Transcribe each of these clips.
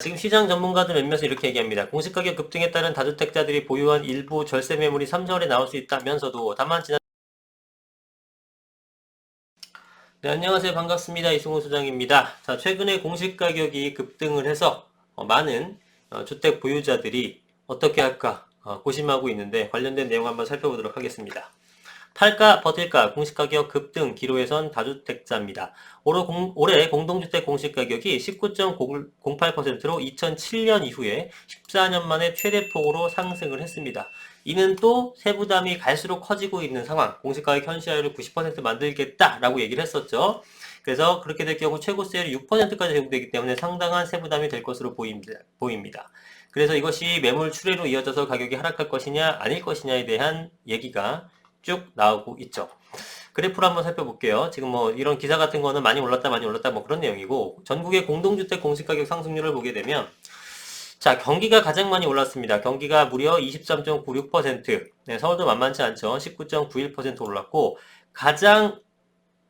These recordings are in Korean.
지금 시장 전문가들 몇몇은 이렇게 얘기합니다. 공시가격 급등에 따른 다주택자들이 보유한 일부 절세 매물이 3개월에 나올 수 있다면서도 다만 지난 네, 안녕하세요. 반갑습니다. 이승호 소장입니다. 자, 최근에 공시가격이 급등을 해서 어, 많은 어, 주택 보유자들이 어떻게 할까 어, 고심하고 있는데 관련된 내용 한번 살펴보도록 하겠습니다. 팔까 버틸까 공시가격 급등 기로에선 다주택자입니다. 올해, 공, 올해 공 동주택 공시가격이 19.08%로 2007년 이후에 14년 만에 최대폭으로 상승을 했습니다. 이는 또 세부담이 갈수록 커지고 있는 상황, 공시가격 현시화율을 90% 만들겠다라고 얘기를 했었죠. 그래서 그렇게 될 경우 최고세율이 6%까지 적용되기 때문에 상당한 세부담이 될 것으로. 보입니다. 그래서 이것이 매물 출회로 이어져서 가격이 하락할 것이냐 아닐 것이냐에 대한 얘기가 쭉 나오고 있죠. 그래프로 한번 살펴볼게요. 지금 뭐 이런 기사 같은 거는 많이 올랐다 많이 올랐다 뭐 그런 내용이고 전국의 공동주택 공시가격 상승률을 보게 되면 자 경기가 가장 많이 올랐습니다. 경기가 무려 23.96% 네, 서울도 만만치 않죠. 19.91% 올랐고 가장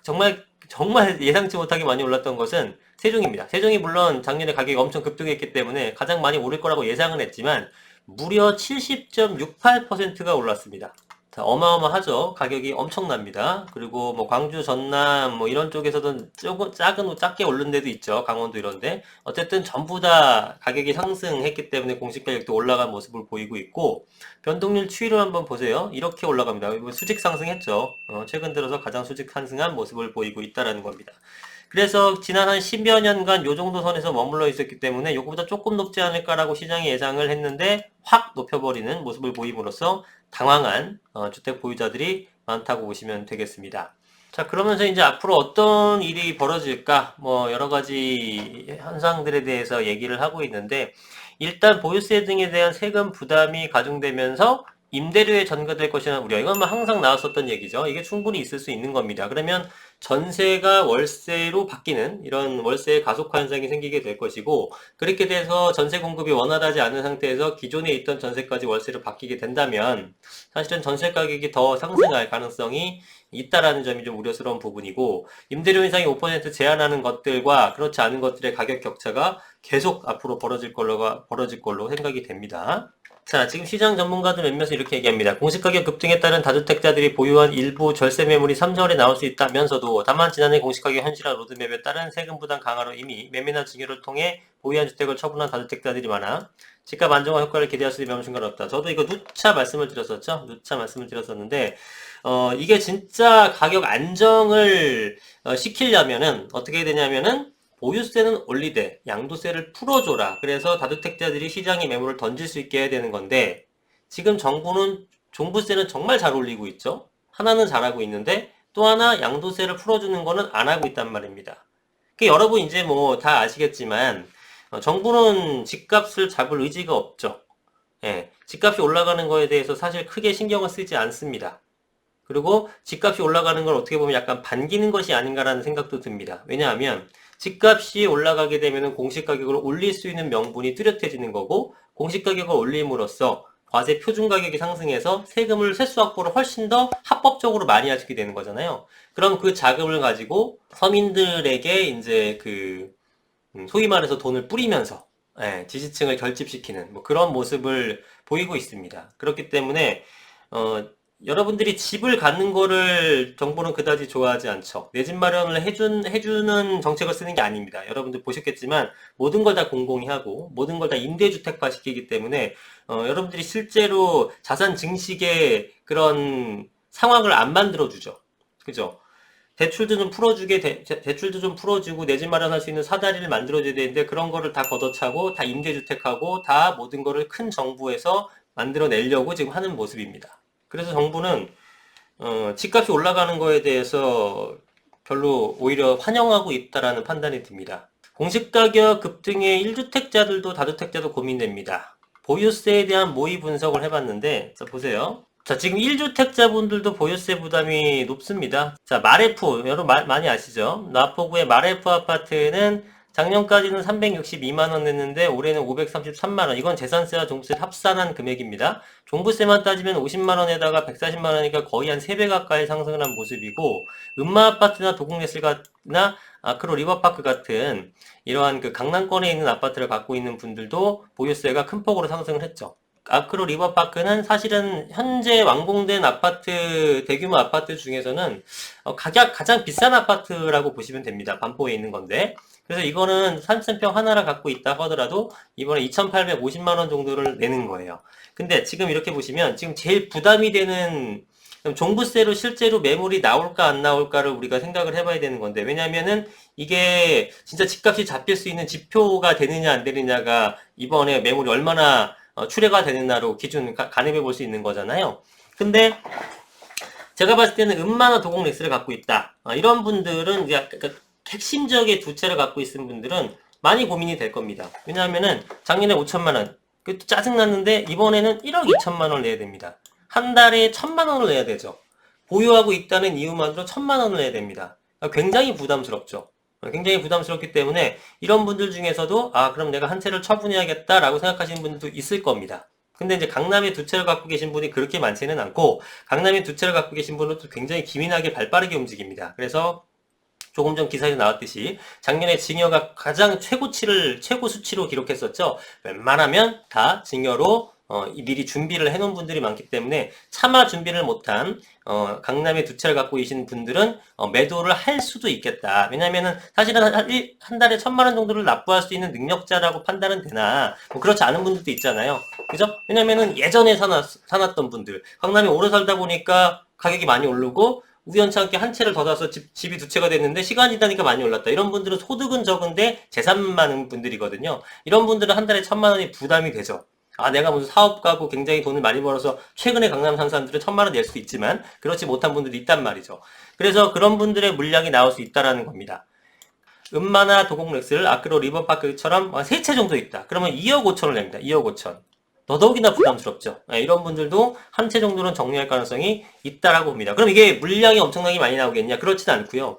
정말 정말 예상치 못하게 많이 올랐던 것은 세종입니다. 세종이 물론 작년에 가격이 엄청 급등했기 때문에 가장 많이 오를 거라고 예상은 했지만 무려 70.68%가 올랐습니다. 자, 어마어마하죠. 가격이 엄청납니다. 그리고 뭐 광주, 전남 뭐 이런 쪽에서도 조금 작은 작게 오른 데도 있죠. 강원도 이런데 어쨌든 전부 다 가격이 상승했기 때문에 공시 가격도 올라간 모습을 보이고 있고 변동률 추이를 한번 보세요. 이렇게 올라갑니다. 수직 상승했죠. 어, 최근 들어서 가장 수직 상승한 모습을 보이고 있다라는 겁니다. 그래서 지난 한 10여 년간 요 정도 선에서 머물러 있었기 때문에 요거보다 조금 높지 않을까라고 시장이 예상을 했는데 확 높여버리는 모습을 보임으로써 당황한 어, 주택 보유자들이 많다고 보시면 되겠습니다. 자, 그러면서 이제 앞으로 어떤 일이 벌어질까? 뭐, 여러 가지 현상들에 대해서 얘기를 하고 있는데, 일단 보유세 등에 대한 세금 부담이 가중되면서 임대료에 전가될 것이라는 우려. 이건 뭐 항상 나왔었던 얘기죠. 이게 충분히 있을 수 있는 겁니다. 그러면 전세가 월세로 바뀌는 이런 월세의 가속화 현상이 생기게 될 것이고, 그렇게 돼서 전세 공급이 원활하지 않은 상태에서 기존에 있던 전세까지 월세로 바뀌게 된다면, 사실은 전세 가격이 더 상승할 가능성이 있다라는 점이 좀 우려스러운 부분이고, 임대료 인상이 5% 제한하는 것들과 그렇지 않은 것들의 가격 격차가 계속 앞으로 벌어질 걸로, 벌어질 걸로 생각이 됩니다. 자, 지금 시장 전문가들 몇몇은 이렇게 얘기합니다. 공시가격 급등에 따른 다주택자들이 보유한 일부 절세 매물이 3개월에 나올 수 있다면서도 다만 지난해 공시가격 현실화 로드맵에 따른 세금 부담 강화로 이미 매매나 증여를 통해 보유한 주택을 처분한 다주택자들이 많아 집값 안정화 효과를 기대할 수 있는 명심가 없다. 저도 이거 누차 말씀을 드렸었죠. 누차 말씀을 드렸었는데 어, 이게 진짜 가격 안정을 어, 시키려면은 어떻게 되냐면은 보유세는 올리되 양도세를 풀어줘라. 그래서 다주택자들이 시장에 매물을 던질 수 있게 해야 되는 건데 지금 정부는 종부세는 정말 잘 올리고 있죠. 하나는 잘하고 있는데 또 하나 양도세를 풀어주는 거는 안 하고 있단 말입니다. 그 여러분 이제 뭐 다 아시겠지만 어, 정부는 집값을 잡을 의지가 없죠. 예, 집값이 올라가는 거에 대해서 사실 크게 신경을 쓰지 않습니다. 그리고 집값이 올라가는 걸 어떻게 보면 약간 반기는 것이 아닌가라는 생각도 듭니다. 왜냐하면 집값이 올라가게 되면 공시가격을 올릴 수 있는 명분이 뚜렷해지는 거고 공시가격을 올림으로써 과세 표준 가격이 상승해서 세금을 세수 확보를 훨씬 더 합법적으로 많이 하시게 되는 거잖아요. 그럼 그 자금을 가지고 서민들에게 이제 그 음, 소위 말해서 돈을 뿌리면서 예, 지지층을 결집시키는 뭐 그런 모습을 보이고 있습니다. 그렇기 때문에 어, 여러분들이 집을 갖는 거를 정부는 그다지 좋아하지 않죠. 내 집 마련을 해준, 해주는 정책을 쓰는 게 아닙니다. 여러분들 보셨겠지만 모든 걸 다 공공이 하고 모든 걸 다 임대주택화 시키기 때문에 어, 여러분들이 실제로 자산 증식의 그런 상황을 안 만들어주죠. 그죠? 대출도 좀 풀어주게, 대, 대출도 좀 풀어주고 내 집 마련할 수 있는 사다리를 만들어줘야 되는데 그런 거를 다 걷어차고 다 임대주택하고 다 모든 거를 큰 정부에서 만들어내려고 지금 하는 모습입니다. 그래서 정부는 어, 집값이 올라가는 거에 대해서 별로 오히려 환영하고 있다라는 판단이 듭니다. 공시가격 급등에 1주택자들도 다주택자도 고민됩니다. 보유세에 대한 모의 분석을 해봤는데 자 보세요. 자 지금 1주택자분들도 보유세 부담이 높습니다. 자 마레프 여러분 마, 많이 아시죠? 나포구의 마레프 아파트는 작년까지는 362만 원 냈는데 올해는 533만 원. 이건 재산세와 종부세 합산한 금액입니다. 종부세만 따지면 50만 원에다가 140만 원이니까 거의 한 3배 가까이 상승을 한 모습이고 음마 아파트나 도곡네슬가나 아크로 리버파크 같은 이러한 그 강남권에 있는 아파트를 갖고 있는 분들도 보유세가 큰 폭으로 상승을 했죠. 아크로 리버파크는 사실은 현재 완공된 아파트 대규모 아파트 중에서는 어, 가격 가장 비싼 아파트라고 보시면 됩니다. 반포에 있는 건데 그래서 이거는 3층평 하나를 갖고 있다 하더라도 이번에 2,850만 원 정도를 내는 거예요. 근데 지금 이렇게 보시면 지금 제일 부담이 되는 종부세로 실제로 매물이 나올까 안 나올까를 우리가 생각을 해봐야 되는 건데 왜냐면은 이게 진짜 집값이 잡힐 수 있는 지표가 되느냐 안 되느냐가 이번에 매물이 얼마나 어, 출회가 되느냐로 기준 가- 가늠해 볼 수 있는 거잖아요. 근데 제가 봤을 때는 음마나 도곡 렉스를 갖고 있다. 어, 이런 분들은 약간 그 핵심적인 두 채를 갖고 있는 분들은 많이 고민이 될 겁니다. 왜냐하면은 작년에 5천만 원, 그것도 짜증났는데 이번에는 1억 2천만 원을 내야 됩니다. 한 달에 천만 원을 내야 되죠. 보유하고 있다는 이유만으로 천만 원을 내야 됩니다. 그러니까 굉장히 부담스럽죠. 어, 굉장히 부담스럽기 때문에 이런 분들 중에서도 아 그럼 내가 한 채를 처분해야겠다라고 생각하시는 분들도 있을 겁니다. 근데 이제 강남에 두 채를 갖고 계신 분이 그렇게 많지는 않고 강남에 두 채를 갖고 계신 분은 또 굉장히 기민하게 발빠르게 움직입니다. 그래서 조금 전 기사에 나왔듯이 작년에 증여가 가장 최고치를 최고 수치로 기록했었죠. 웬만하면 다 증여로 어, 이 미리 준비를 해놓은 분들이 많기 때문에 차마 준비를 못한 어, 강남에 두 채를 갖고 계신 분들은 어, 매도를 할 수도 있겠다. 왜냐면은 사실은 한, 일- 한 달에 천만 원 정도를 납부할 수 있는 능력자라고 판단은 되나 뭐 그렇지 않은 분들도 있잖아요. 그죠? 왜냐면은 예전에 사놨, 사놨던 분들 강남에 오래 살다 보니까 가격이 많이 오르고 우연찮게 한 채를 더 사서 집, 집이 두 채가 됐는데 시간이 지나니까 많이 올랐다. 이런 분들은 소득은 적은데 재산만 많은 분들이거든요. 이런 분들은 한 달에 천만 원이 부담이 되죠. 아, 내가 무슨 사업 가고 굉장히 돈을 많이 벌어서 최근에 강남 산 사람들은 천만 원 낼 수 있지만 그렇지 못한 분들도 있단 말이죠. 그래서 그런 분들의 물량이 나올 수 있다라는 겁니다. 음마나 도곡렉스를 아크로 리버파크처럼 세 채 정도 있다. 그러면 2억 5천을 냅니다. 2억 5천. 더더욱이나 부담스럽죠. 네, 이런 분들도 한 채 정도는 정리할 가능성이 있다라고 봅니다. 그럼 이게 물량이 엄청나게 많이 나오겠냐? 그렇지는 않고요.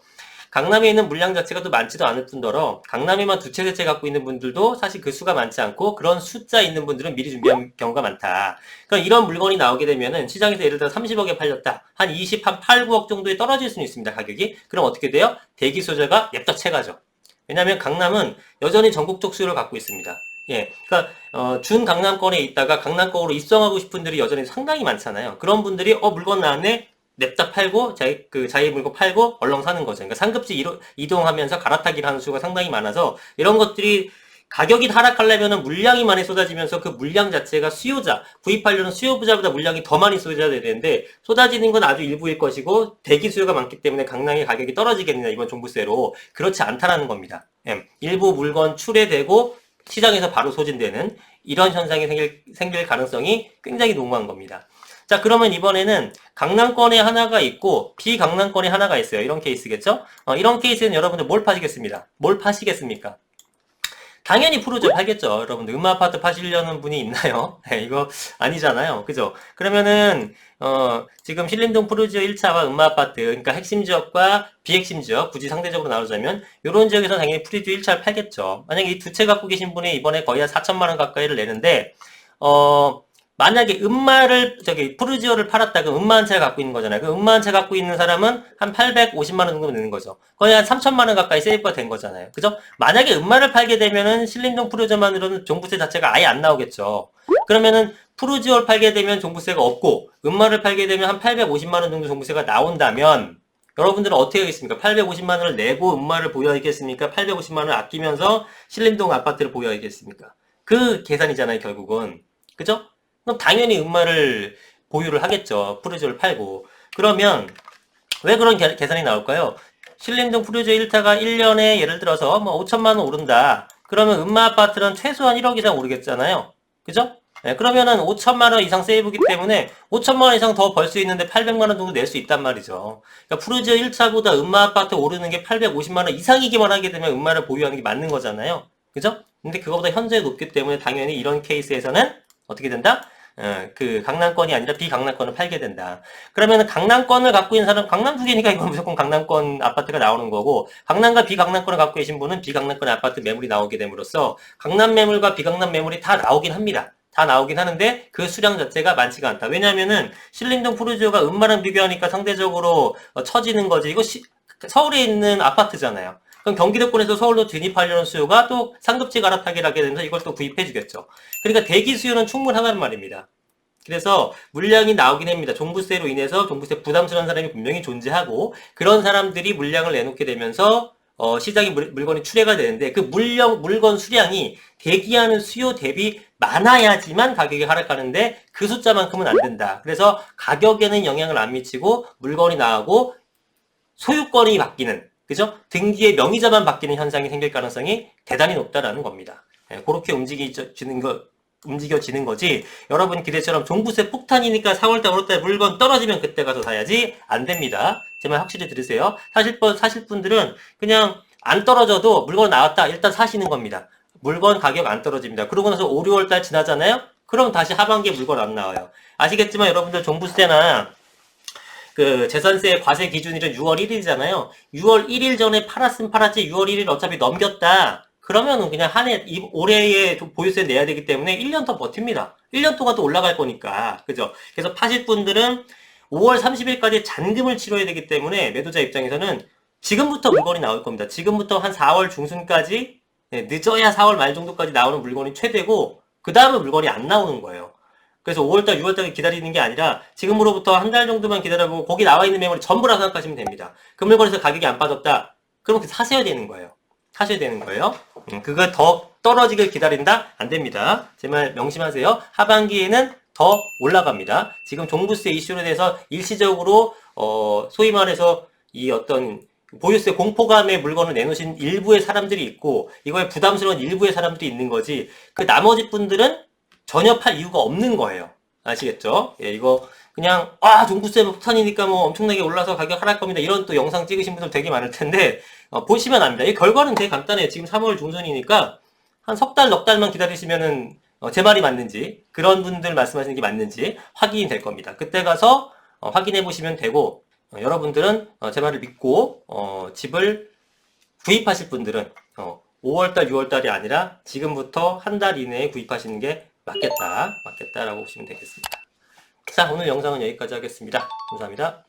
강남에 있는 물량 자체가 또 많지도 않을 뿐더러 강남에만 두 채, 세 채 갖고 있는 분들도 사실 그 수가 많지 않고 그런 숫자 있는 분들은 미리 준비한 경우가 많다. 그럼 이런 물건이 나오게 되면은 시장에서 예를 들어 30억에 팔렸다. 한 20, 한 8, 9억 정도에 떨어질 수는 있습니다. 가격이. 그럼 어떻게 돼요? 대기 소재가 냅다 채가죠. 왜냐하면 강남은 여전히 전국적 수요를 갖고 있습니다. 예, 그러니까 어, 준 강남권에 있다가 강남권으로 입성하고 싶은 분들이 여전히 상당히 많잖아요. 그런 분들이 어 물건 나왔네 냅다 팔고 자기 그 자기 물건 팔고 얼렁 사는 거죠. 그러니까 상급지 이로- 이동하면서 갈아타기를 하는 수가 상당히 많아서 이런 것들이 가격이 하락하려면 물량이 많이 쏟아지면서 그 물량 자체가 수요자, 구입하려는 수요자보다 물량이 더 많이 쏟아져야 되는데 쏟아지는 건 아주 일부일 것이고 대기 수요가 많기 때문에 강남의 가격이 떨어지겠느냐 이번 종부세로 그렇지 않다라는 겁니다. 예, 일부 물건 출해되고 시장에서 바로 소진되는 이런 현상이 생길, 생길 가능성이 굉장히 농후한 겁니다. 자, 그러면 이번에는 강남권에 하나가 있고 비강남권에 하나가 있어요. 이런 케이스겠죠? 어, 이런 케이스는 여러분들 뭘 파시겠습니다? 뭘 파시겠습니까? 당연히 푸르지오 팔겠죠. 여러분들 음마 아파트 파시려는 분이 있나요? 네, 이거 아니잖아요. 그죠? 그러면은 어, 지금 신림동 푸르지오 1차와 음마 아파트 그러니까 핵심 지역과 비핵심 지역 굳이 상대적으로 나누자면 이런 지역에서 당연히 푸르지오 1차를 팔겠죠. 만약에 이 두 채 갖고 계신 분이 이번에 거의 한 4천만 원 가까이를 내는데 어 만약에 음마를 저기 푸르지오를 팔았다 그럼 음마 한 채를 갖고 있는 거잖아요. 그 음마 한 채 갖고 있는 사람은 한 850만 원 정도 내는 거죠. 거의 한 3천만 원 가까이 세이브가 된 거잖아요. 그죠? 만약에 음마를 팔게 되면은 신림동 푸르지오만으로는 종부세 자체가 아예 안 나오겠죠. 그러면은 푸르지오를 팔게 되면 종부세가 없고 음마를 팔게 되면 한 850만 원 정도 종부세가 나온다면 여러분들은 어떻게 하겠습니까? 850만 원을 내고 음마를 보유하겠습니까? 850만 원을 아끼면서 신림동 아파트를 보유하겠습니까? 그 계산이잖아요, 결국은. 그죠? 그럼 당연히 음마를 보유를 하겠죠. 푸르지오를 팔고. 그러면 왜 그런 계- 계산이 나올까요? 신림동 푸르지오 1타가 1년에 예를 들어서 뭐 5천만 원 오른다. 그러면 음마 아파트는 최소한 1억 이상 오르겠잖아요. 그죠? 네, 그러면은 5천만 원 이상 세이브기 때문에 5천만 원 이상 더 벌 수 있는데 800만 원 정도 낼 수 있단 말이죠. 그러니까 푸르지오 1차보다 음마 아파트 오르는 게 850만 원 이상이기만 하게 되면 음마를 보유하는 게 맞는 거잖아요. 그죠? 근데 그거보다 현저히 높기 때문에 당연히 이런 케이스에서는 어떻게 된다? 어, 그 강남권이 아니라 비강남권을 팔게 된다. 그러면 강남권을 갖고 있는 사람 강남 두 개니까 이건 무조건 강남권 아파트가 나오는 거고 강남과 비강남권을 갖고 계신 분은 비강남권 아파트 매물이 나오게 됨으로써 강남 매물과 비강남 매물이 다 나오긴 합니다. 다 나오긴 하는데 그 수량 자체가 많지가 않다. 왜냐하면은 신림동 푸르지오가 음마랑 비교하니까 상대적으로 어, 처지는 거지. 이거 시- 서울에 있는 아파트잖아요. 그럼 경기도권에서 서울로 진입하려는 수요가 또 상급지 갈아타기를 하게 되면서 이걸 또 구입해 주겠죠. 그러니까 대기 수요는 충분하다는 말입니다. 그래서 물량이 나오긴 합니다. 종부세로 인해서 종부세 부담스러운 사람이 분명히 존재하고 그런 사람들이 물량을 내놓게 되면서 어, 시장에 물, 물건이 출회가 되는데 그 물량 물건 수량이 대기하는 수요 대비 많아야지만 가격이 하락하는데 그 숫자만큼은 안 된다. 그래서 가격에는 영향을 안 미치고 물건이 나오고 소유권이 바뀌는 그죠? 등기의 명의자만 바뀌는 현상이 생길 가능성이 대단히 높다라는 겁니다. 예, 그렇게 움직이지는 거 움직여지는 거지. 여러분 기대처럼 종부세 폭탄이니까 4월 달, 5월 달 물건 떨어지면 그때 가서 사야지 안 됩니다. 제 말 확실히 들으세요. 사실 분 사실 분들은 그냥 안 떨어져도 물건 나왔다 일단 사시는 겁니다. 물건 가격 안 떨어집니다. 그러고 나서 5, 6월 달 지나잖아요. 그럼 다시 하반기에 물건 안 나와요. 아시겠지만 여러분들 종부세나 그 재산세 과세 기준일은 6월 1일이잖아요. 6월 1일 전에 팔았으면 팔았지 6월 1일 어차피 넘겼다. 그러면은 그냥 한 해, 이- 올해에 좀 보유세 내야 되기 때문에 1년 더 버팁니다. 1년 동안 또 올라갈 거니까. 그죠? 그래서 파실 분들은 5월 30일까지 잔금을 치러야 되기 때문에 매도자 입장에서는 지금부터 물건이 나올 겁니다. 지금부터 한 4월 중순까지, 네, 늦어야 4월 말 정도까지 나오는 물건이 최대고, 그 다음에 물건이 안 나오는 거예요. 그래서 5월달, 6월달 기다리는 게 아니라 지금으로부터 한 달 정도만 기다려보고 거기 나와 있는 매물이 전부라 생각하시면 됩니다. 그 물건에서 가격이 안 빠졌다? 그럼 그 사셔야 되는 거예요. 사셔야 되는 거예요. 음, 그거 더 떨어지길 기다린다? 안 됩니다. 제 말 명심하세요. 하반기에는 더 올라갑니다. 지금 종부세 이슈로 대해서 일시적으로 어, 소위 말해서 이 어떤 보유세 공포감의 물건을 내놓으신 일부의 사람들이 있고 이거에 부담스러운 일부의 사람들이 있는 거지 그 나머지 분들은 전혀 팔 이유가 없는 거예요. 아시겠죠? 예, 이거 그냥 아 종부세 폭탄이니까 뭐 엄청나게 올라서 가격 하락 겁니다. 이런 또 영상 찍으신 분들 되게 많을 텐데 어, 보시면 압니다. 이 결과는 되게 간단해요. 지금 3월 중순이니까 한 석 달, 넉 달만 기다리시면은 어, 제 말이 맞는지 그런 분들 말씀하시는 게 맞는지 확인이 될 겁니다. 그때 가서 어, 확인해 보시면 되고 어, 여러분들은 어, 제 말을 믿고 어, 집을 구입하실 분들은 어, 5월달, 6월달이 아니라 지금부터 한 달 이내에 구입하시는 게 맞겠다, 맞겠다라고 보시면 되겠습니다. 자, 오늘 영상은 여기까지 하겠습니다. 감사합니다.